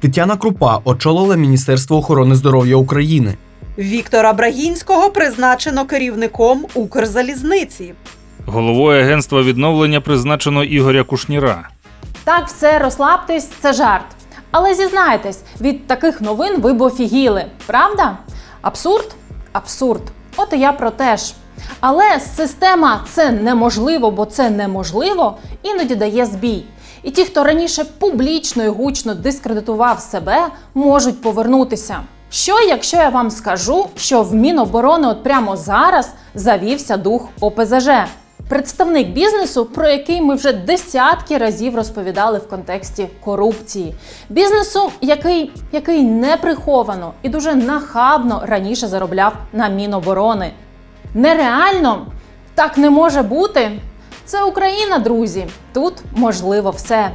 Тетяна Крупа очолила Міністерство охорони здоров'я України. Віктора Брагінського призначено керівником Укрзалізниці. Головою агентства відновлення призначено Ігоря Кушніра. Так, все, розслабтесь, це жарт. Але зізнайтесь, від таких новин ви б офігіли, правда? Абсурд? Абсурд. От і я про те ж. Але система це неможливо, бо це неможливо, іноді дає збій. І ті, хто раніше публічно і гучно дискредитував себе, можуть повернутися. Що, якщо я вам скажу, що в Міноборони от прямо зараз завівся дух ОПЗЖ? Представник бізнесу, про який ми вже десятки разів розповідали в контексті корупції, бізнесу, який, який не приховано і дуже нахабно раніше заробляв на Міноборони. Нереально так не може бути. Це Україна, друзі. Тут можливо все.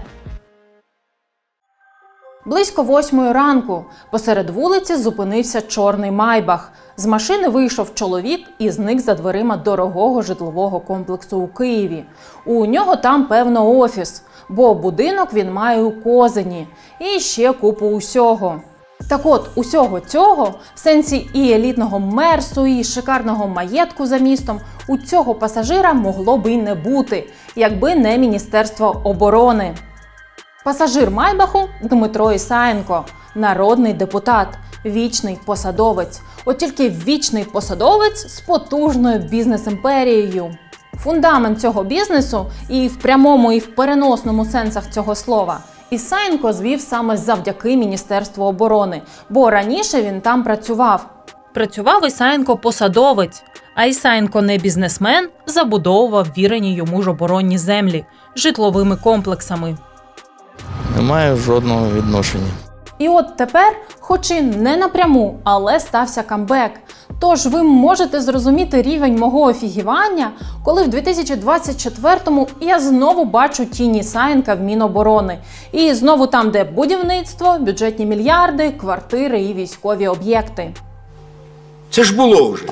Близько восьмої ранку посеред вулиці зупинився чорний майбах. З машини вийшов чоловік і зник за дверима дорогого житлового комплексу у Києві. У нього там певно офіс, бо будинок він має у Козині і ще купу усього. Так от, усього цього, в сенсі і елітного мерсу, і шикарного маєтку за містом, у цього пасажира могло би й не бути, якби не Міністерство оборони. Пасажир Майбаху Дмитро Ісаєнко, народний депутат, вічний посадовець. От тільки вічний посадовець з потужною бізнес-імперією. Фундамент цього бізнесу і в прямому, і в переносному сенсах цього слова Ісаєнко звів саме завдяки Міністерству оборони, бо раніше він там працював. Працював Ісаєнко посадовець, а Ісаєнко не бізнесмен забудовував вірені йому ж оборонні землі житловими комплексами. Немає жодного відношення. І от тепер, хоч і не напряму, але стався камбек. Тож ви можете зрозуміти рівень мого офігівання, коли в 2024-му я знову бачу тіні Саєнка в Міноборони. І знову там, де будівництво, бюджетні мільярди, квартири і військові об'єкти. Це ж було вже.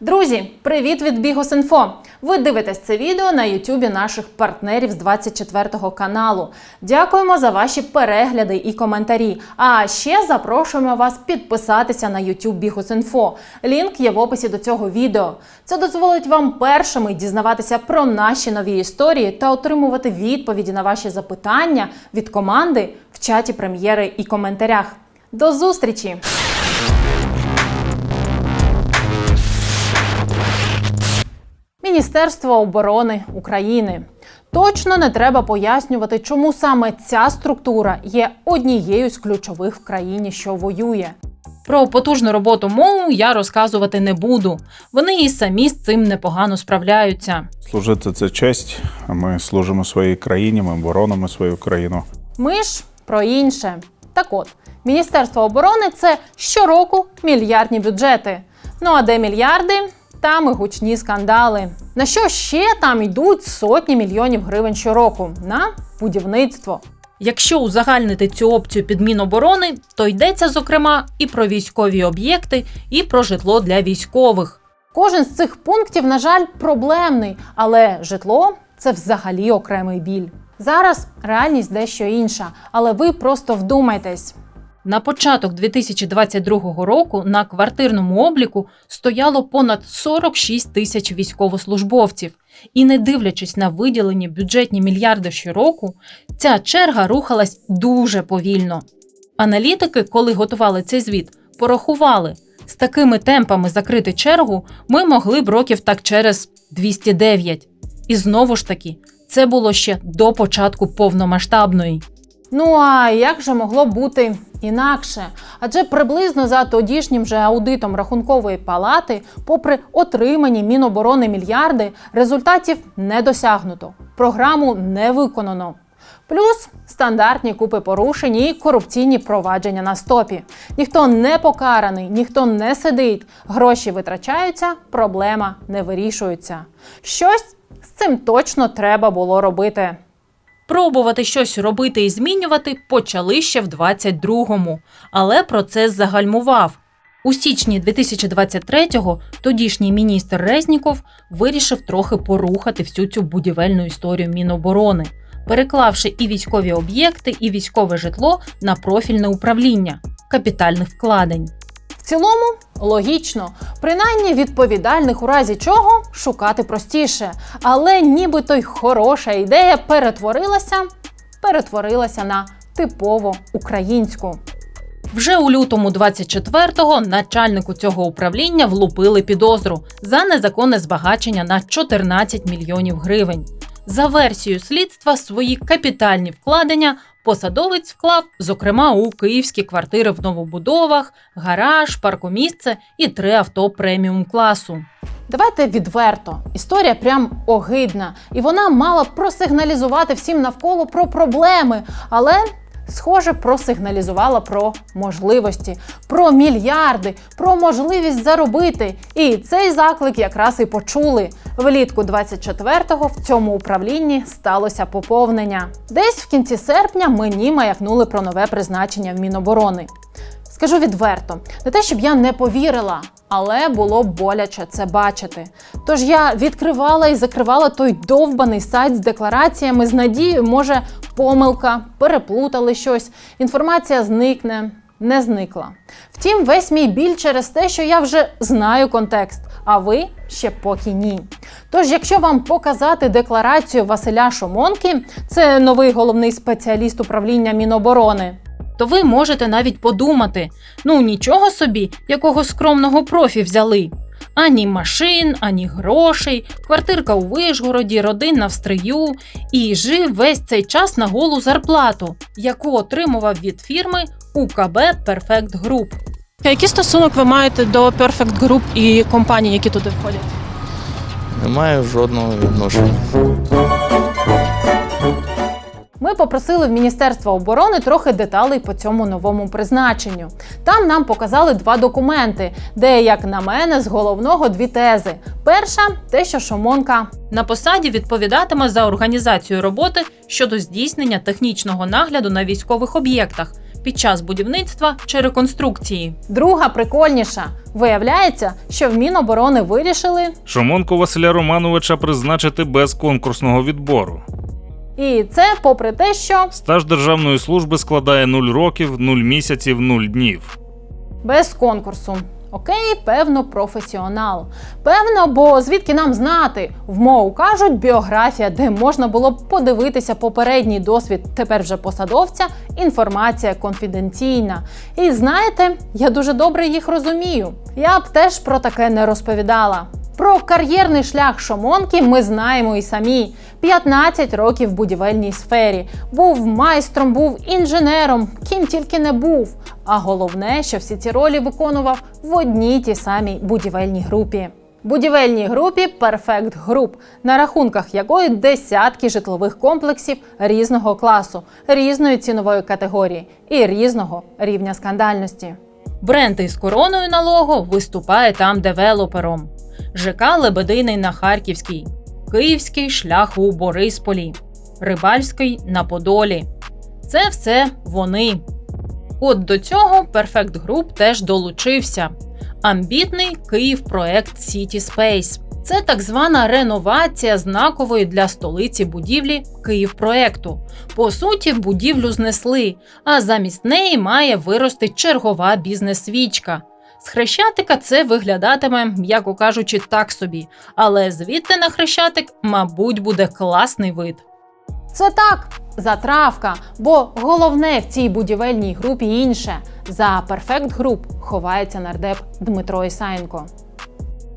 Друзі, привіт від Бігос.Інфо! Ви дивитесь це відео на Ютубі наших партнерів з 24-го каналу. Дякуємо за ваші перегляди і коментарі. А ще запрошуємо вас підписатися на YouTube Бігос.Інфо. Лінк є в описі до цього відео. Це дозволить вам першими дізнаватися про наші нові історії та отримувати відповіді на ваші запитання від команди в чаті прем'єри і коментарях. До зустрічі! Міністерство оборони України. Точно не треба пояснювати, чому саме ця структура є однією з ключових в країні, що воює. Про потужну роботу МОУ я розказувати не буду. Вони і самі з цим непогано справляються. Служити це честь. Ми служимо своїй країні, ми боронимо свою країну. Ми ж про інше. Так от, Міністерство оборони це щороку мільярдні бюджети. Ну а де мільярди? Там і гучні скандали. На що ще там йдуть сотні мільйонів гривень щороку? На будівництво. Якщо узагальнити цю опцію під Міноборони, то йдеться зокрема і про військові об'єкти, і про житло для військових. Кожен з цих пунктів, на жаль, проблемний, але житло це взагалі окремий біль. Зараз реальність дещо інша, але ви просто вдумайтесь. На початок 2022 року на квартирному обліку стояло понад 46 тисяч військовослужбовців, і не дивлячись на виділені бюджетні мільярди щороку, ця черга рухалась дуже повільно. Аналітики, коли готували цей звіт, порахували, з такими темпами закрити чергу ми могли б років так через 209. І знову ж таки, це було ще до початку повномасштабної. Ну а як же могло бути інакше? Адже приблизно за тодішнім же аудитом рахункової палати, попри отримані Міноборони мільярди, результатів не досягнуто, програму не виконано. Плюс стандартні купи порушень і корупційні провадження на стопі. Ніхто не покараний, ніхто не сидить, гроші витрачаються, проблема не вирішується. Щось з цим точно треба було робити. Пробувати щось робити і змінювати почали ще в 22-му, але процес загальмував. У січні 2023-го тодішній міністр Резніков вирішив трохи порухати всю цю будівельну історію Міноборони. переклавши і військові об'єкти, і військове житло на профільне управління капітальних вкладень. Цілому логічно, принаймні відповідальних у разі чого шукати простіше, але нібито й хороша ідея перетворилася, перетворилася на типово українську. Вже у лютому 24-го начальнику цього управління влупили підозру за незаконне збагачення на 14 мільйонів гривень. За версією слідства, свої капітальні вкладення посадовець вклав, зокрема, у київські квартири в новобудовах, гараж, паркомісце і три авто преміум класу. Давайте відверто. Історія прям огидна, і вона мала просигналізувати всім навколо про проблеми, але. Схоже, просигналізувала про можливості, про мільярди, про можливість заробити. І цей заклик якраз і почули. Влітку 24-го в цьому управлінні сталося поповнення. Десь в кінці серпня мені маякнули про нове призначення в Міноборони. Скажу відверто, не те, щоб я не повірила, але було боляче це бачити. Тож я відкривала і закривала той довбаний сайт з деклараціями з надією, може, помилка, переплутали щось, інформація зникне. Не зникла. Втім, весь мій біль через те, що я вже знаю контекст, а ви ще поки ні. Тож, якщо вам показати декларацію Василя Шомонки, це новий головний спеціаліст управління Міноборони, то ви можете навіть подумати: ну нічого собі, якого скромного профі взяли. Ані машин, ані грошей, квартирка у Вишгороді, родина в стрию, і жив весь цей час на голу зарплату, яку отримував від фірми УКБ Perfect Group. Який стосунок ви маєте до Perfect Group і компаній, які туди входять? Не маю жодного відношення. Ми попросили в Міністерства оборони трохи деталей по цьому новому призначенню. Там нам показали два документи, де, як на мене, з головного дві тези. Перша те, що Шомонка На посаді відповідатиме за організацію роботи щодо здійснення технічного нагляду на військових об'єктах під час будівництва чи реконструкції. друга прикольніша. Виявляється, що в Міноборони вирішили, Шомонко Василя Романовича призначити без конкурсного відбору. І це попри те, що Стаж державної служби складає 0 років, 0 місяців, 0 днів. без конкурсу. Окей, певно, професіонал. Певно, бо звідки нам знати? В МОУ кажуть, біографія, де можна було б подивитися попередній досвід тепер вже посадовця, інформація конфіденційна. І знаєте, я дуже добре їх розумію. Я б теж про таке не розповідала. Про кар'єрний шлях Шомонки ми знаємо і самі. 15 років в будівельній сфері. Був майстром, був інженером, ким тільки не був. А головне, що всі ці ролі виконував в одній тій самій будівельній групі. Будівельній групі Perfect Group, на рахунках якої десятки житлових комплексів різного класу, різної цінової категорії і різного рівня скандальності. Бренд із короною на лого виступає там девелопером. ЖК Лебединий на Харківській, Київський шлях у Борисполі, Рибальський на Подолі. Це все вони. От до цього Perfect Group теж долучився. Амбітний Київ проект City Space. Це так звана реновація знакової для столиці будівлі Київпроекту. По суті, будівлю знесли, а замість неї має вирости чергова бізнес-свічка. З хрещатика це виглядатиме, м'яко кажучи, так собі, але звідти на хрещатик, мабуть, буде класний вид. Це так, затравка, бо головне в цій будівельній групі інше. За Perfect Group ховається нардеп Дмитро Ісаєнко.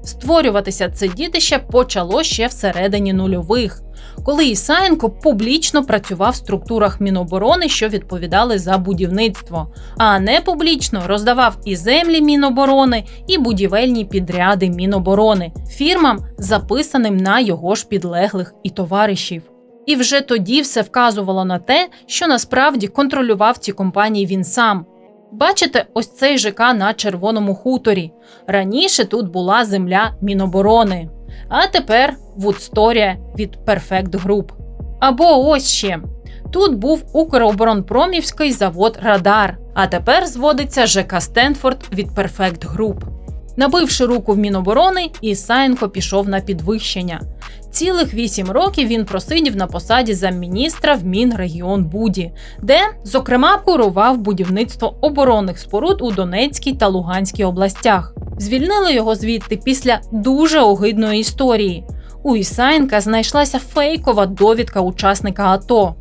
Створюватися це дітище почало ще всередині нульових, коли Ісаєнко публічно працював в структурах Міноборони, що відповідали за будівництво, а не публічно роздавав і землі Міноборони, і будівельні підряди Міноборони фірмам, записаним на його ж підлеглих і товаришів. І вже тоді все вказувало на те, що насправді контролював ці компанії він сам. Бачите, ось цей ЖК на червоному хуторі. Раніше тут була земля Міноборони, а тепер Вудсторія від Perfect Group. Або ось ще. Тут був Укроборонпромівський завод Радар, а тепер зводиться ЖК Стенфорд від Perfect Group. Набивши руку в Міноборони, Ісаєнко пішов на підвищення. Цілих вісім років він просидів на посаді замміністра в Мінрегіон Буді, де, зокрема, курував будівництво оборонних споруд у Донецькій та Луганській областях. Звільнили його звідти після дуже огидної історії. У Ісаєнка знайшлася фейкова довідка учасника АТО.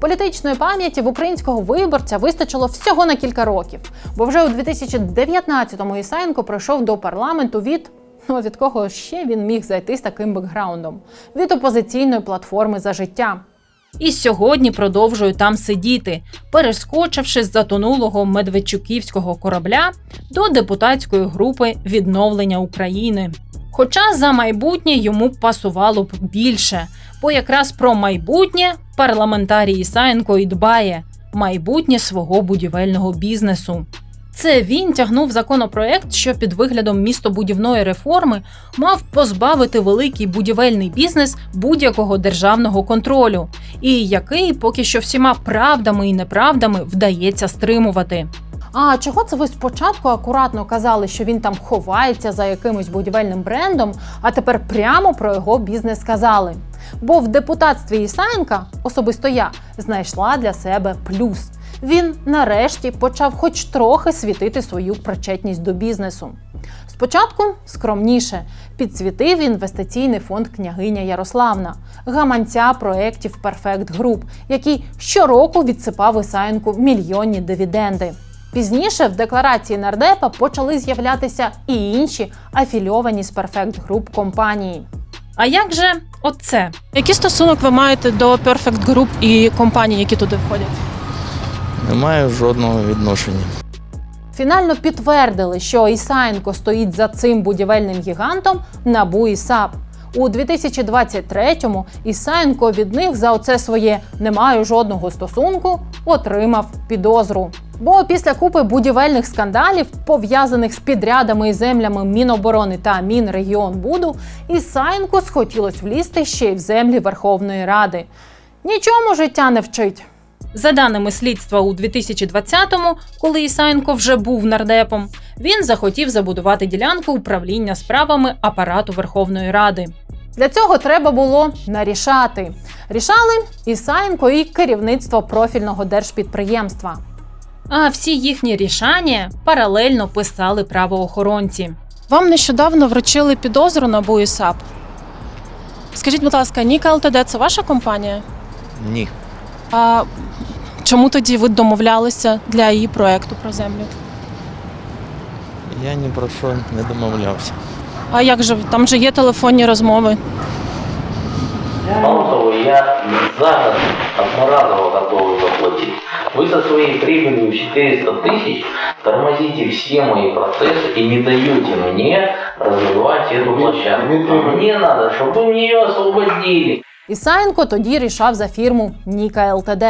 Політичної пам'яті в українського виборця вистачило всього на кілька років, бо вже у 2019-му Ісаєнко прийшов до парламенту від ну від кого ще він міг зайти з таким бекграундом від опозиційної платформи за життя. І сьогодні продовжую там сидіти, перескочивши з затонулого медведчуківського корабля до депутатської групи відновлення України. Хоча за майбутнє йому пасувало б більше, бо якраз про майбутнє парламентарій Ісаєнко і дбає майбутнє свого будівельного бізнесу. Це він тягнув законопроект, що під виглядом містобудівної реформи мав позбавити великий будівельний бізнес будь-якого державного контролю, і який поки що всіма правдами і неправдами вдається стримувати. А чого це ви спочатку акуратно казали, що він там ховається за якимось будівельним брендом, а тепер прямо про його бізнес сказали? Бо в депутатстві Ісаєнка, особисто я, знайшла для себе плюс. Він нарешті почав хоч трохи світити свою причетність до бізнесу. Спочатку скромніше підсвітив інвестиційний фонд княгиня Ярославна, гаманця проєктів Perfect Group, який щороку відсипав Ісаєнку мільйонні дивіденди. Пізніше в декларації нардепа почали з'являтися і інші афільовані з Perfect Group компанії. А як же оце? Який стосунок ви маєте до Perfect Group і компаній, які туди входять? Немає жодного відношення. Фінально підтвердили, що Ісаєнко стоїть за цим будівельним гігантом НАБУ і САП. У 2023-му Ісаєнко від них за оце своє не маю жодного стосунку отримав підозру. Бо після купи будівельних скандалів, пов'язаних з підрядами і землями Міноборони та Мінрегіонбуду, Ісаєнко схотілось влізти ще й в землі Верховної Ради. Нічому життя не вчить. За даними слідства у 2020-му, коли Ісаєнко вже був нардепом, він захотів забудувати ділянку управління справами апарату Верховної Ради. Для цього треба було нарішати. Рішали Ісаєнко і керівництво профільного держпідприємства. А всі їхні рішання паралельно писали правоохоронці. Вам нещодавно вручили підозру на БУ і САП. Скажіть, будь ласка, Ніка ЛТД це ваша компанія? Ні. А чому тоді ви домовлялися для її проекту про землю? Я ні про що не домовлявся. А як же там же є телефонні розмови? Мало того, я за год одноразово готовы заплатить. Вы со своей прибылью в 400 тысяч тормозите все мои процессы и не даете мне развивать эту площадку. А мне надо, чтобы вы мне ее освободили. Ісаєнко тоді рішав за фірму Ніка ЛТД.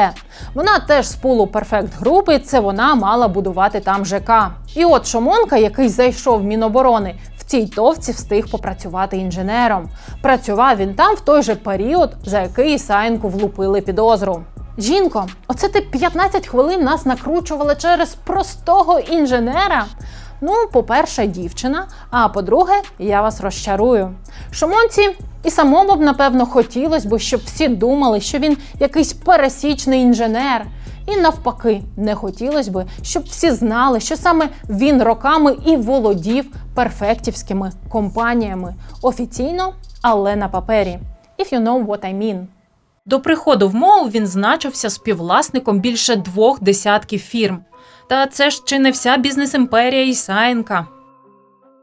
Вона теж з пулу Perfect Group, і це вона мала будувати там ЖК. І от Шомонка, який зайшов в Міноборони, в цій товці встиг попрацювати інженером. Працював він там в той же період, за який Ісаєнку влупили підозру. Жінко, оце ти 15 хвилин нас накручувала через простого інженера. Ну, по-перше, дівчина, а по-друге, я вас розчарую. Шомонці і самому б, напевно, хотілося б, щоб всі думали, що він якийсь пересічний інженер. І навпаки, не хотілося б, щоб всі знали, що саме він роками і володів перфектівськими компаніями офіційно, але на папері. If you know what I mean. До приходу в МОУ він значився співвласником більше двох десятків фірм. Та це ж чи не вся бізнес-імперія Ісаєнка.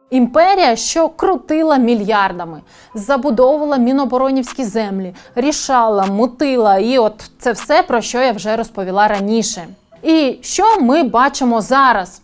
Імперія, що крутила мільярдами, забудовувала міноборонівські землі, рішала, мутила, і от це все, про що я вже розповіла раніше. І що ми бачимо зараз?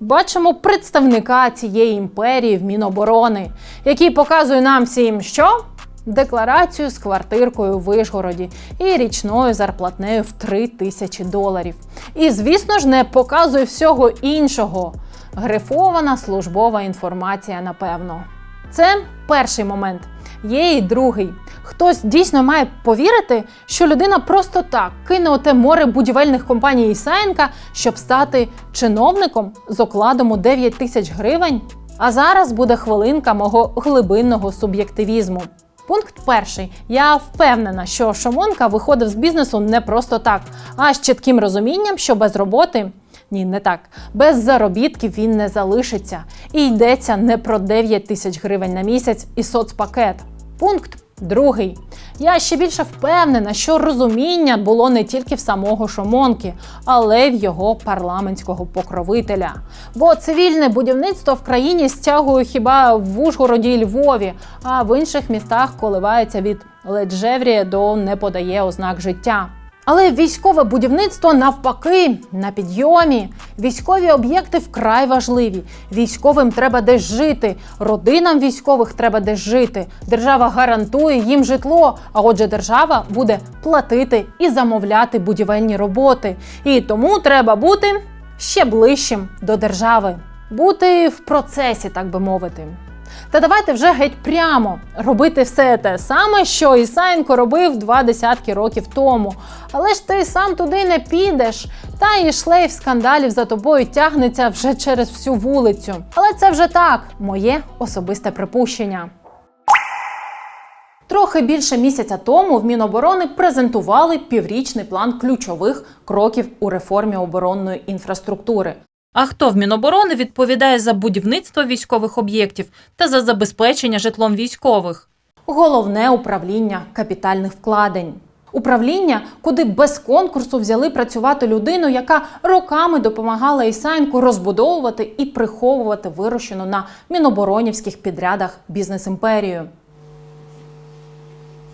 Бачимо представника цієї імперії в Міноборони, який показує нам всім, що декларацію з квартиркою в Вишгороді і річною зарплатнею в 3 тисячі доларів. І, звісно ж, не показує всього іншого. Грифована службова інформація, напевно. Це перший момент. Є і другий. Хтось дійсно має повірити, що людина просто так кине оте море будівельних компаній Ісаєнка, щоб стати чиновником з окладом у 9 тисяч гривень. А зараз буде хвилинка мого глибинного суб'єктивізму. Пункт перший. Я впевнена, що Шомонка виходив з бізнесу не просто так, а з чітким розумінням, що без роботи. Ні, не так. Без заробітків він не залишиться. І йдеться не про 9 тисяч гривень на місяць і соцпакет. Пункт другий. Я ще більше впевнена, що розуміння було не тільки в самого Шомонки, але й в його парламентського покровителя. Бо цивільне будівництво в країні стягує хіба в Ужгороді і Львові, а в інших містах коливається від леджеврія до не подає ознак життя. Але військове будівництво навпаки на підйомі. Військові об'єкти вкрай важливі. Військовим треба десь жити. Родинам військових треба десь жити. Держава гарантує їм житло. А отже, держава буде платити і замовляти будівельні роботи. І тому треба бути ще ближчим до держави, бути в процесі, так би мовити. Та давайте вже геть прямо робити все те саме, що Ісаєнко робив два десятки років тому. Але ж ти сам туди не підеш. Та і шлейф скандалів за тобою тягнеться вже через всю вулицю. Але це вже так, моє особисте припущення. Трохи більше місяця тому в Міноборони презентували піврічний план ключових кроків у реформі оборонної інфраструктури. А хто в Міноборони відповідає за будівництво військових об'єктів та за забезпечення житлом військових? Головне управління капітальних вкладень. Управління, куди без конкурсу взяли працювати людину, яка роками допомагала Ісаєнку розбудовувати і приховувати вирощену на міноборонівських підрядах бізнес-імперію.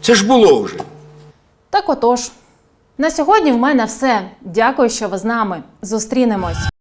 Це ж було вже. Так отож, на сьогодні в мене все. Дякую, що ви з нами. Зустрінемось.